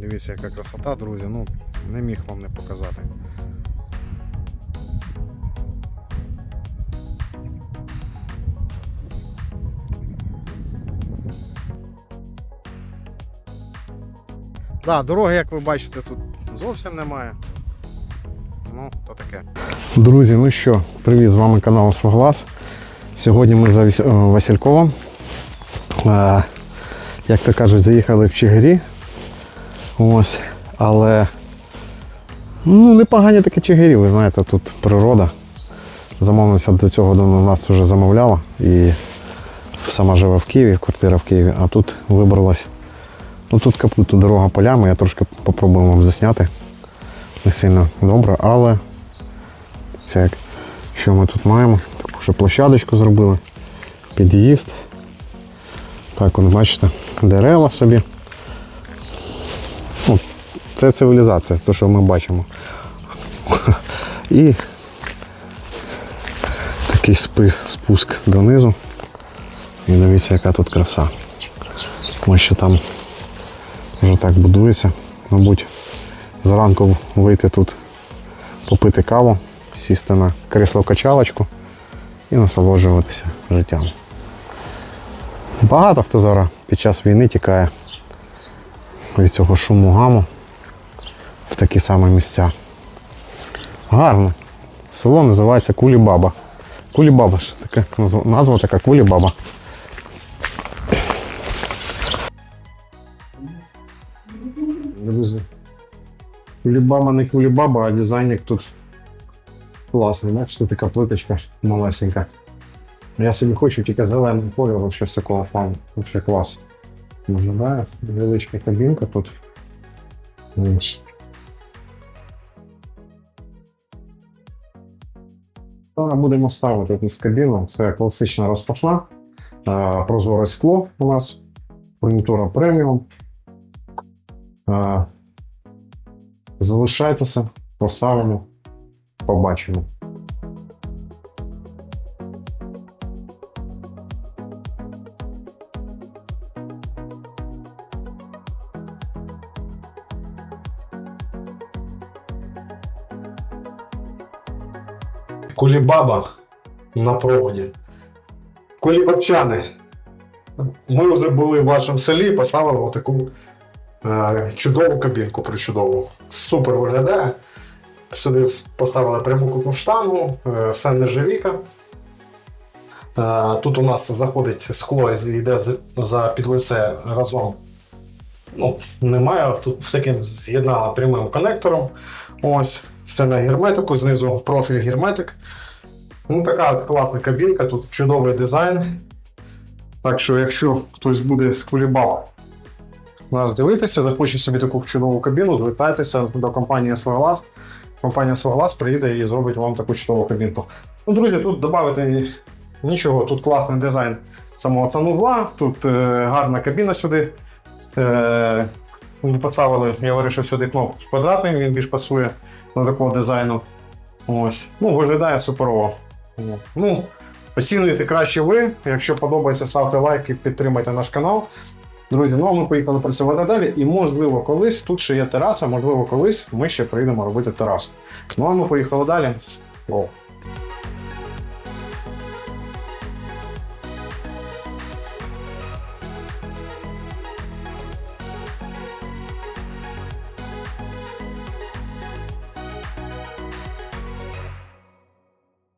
Дивіться, яка красота, друзі. Ну, не міг вам не показати. Да, дороги, як ви бачите, тут зовсім немає. Ну, то таке. Друзі, ну що, привіт, з вами канал Своглас. Сьогодні ми за е, Васильковом. Е, Як то кажуть, заїхали в Чигирі. Ось, але ну, непогані такі Чигирі, ви знаєте, тут природа. Замовниця до цього до нас вже замовляла і сама живе в Києві, квартира в Києві, а тут вибралась. Ну тут капут, тут дорога полями, я трошки попробую вам засняти. Не сильно добре, але це як що ми тут маємо? Таку ще площадочку зробили, під'їзд. Так, от бачите, дерева собі. Це цивілізація, те, що ми бачимо. І такий спи- спуск донизу. І дивіться, яка тут краса. Ось що там вже так будується. Мабуть, зранку вийти тут, попити каву, сісти на кресло качалочку і насолоджуватися життям. Багато хто зараз під час війни тікає від цього шуму гаму такі самі місця. Гарно. Село називається Кулібаба. Кулібаба ж таке назва, назва така Кулібаба. Кулібаба не кулібаба, а дизайнер тут класний. Бачите, така плиточка малесенька. Я собі хочу тільки зеленим кольором, щось такого фану. Ще клас. Виглядає невеличка кабінка тут. Ось. Зараз будемо ставити тут в кабіну. Це класична розпашна. Прозоре скло у нас. Фурнітура преміум. Залишайтеся, поставимо, побачимо. Кулібаба на проводі. Кулібабчани. Ми вже були в вашому селі, поставили таку е, чудову кабінку причудову. Супер виглядає. Сюди поставили прямокутну штангу, е, все нержавіка. Е, Тут у нас заходить скло і йде за підлице разом. Ну, немає. Тут таким з'єднала прямим конектором. Ось, все на герметику, знизу профіль герметик. Ну, така класна кабінка, тут чудовий дизайн. Так що, якщо хтось буде з кулібав нас дивитися, захоче собі таку чудову кабіну, звертайтеся до компанії Своглас. Компанія Своглас приїде і зробить вам таку чудову кабінку. Ну, друзі, тут додати нічого, тут класний дизайн самого санузла, тут е, гарна кабіна сюди. Е, поставили, я вирішив сюди кнопку квадратний, він більш пасує до такого дизайну. Ось. Ну, виглядає суперово. Ну, оцінюйте краще ви. Якщо подобається, ставте лайк і підтримайте наш канал. Друзі, ну а ми поїхали працювати далі. І можливо, колись тут ще є тераса, можливо, колись ми ще прийдемо робити терасу. Ну а ми поїхали далі. О.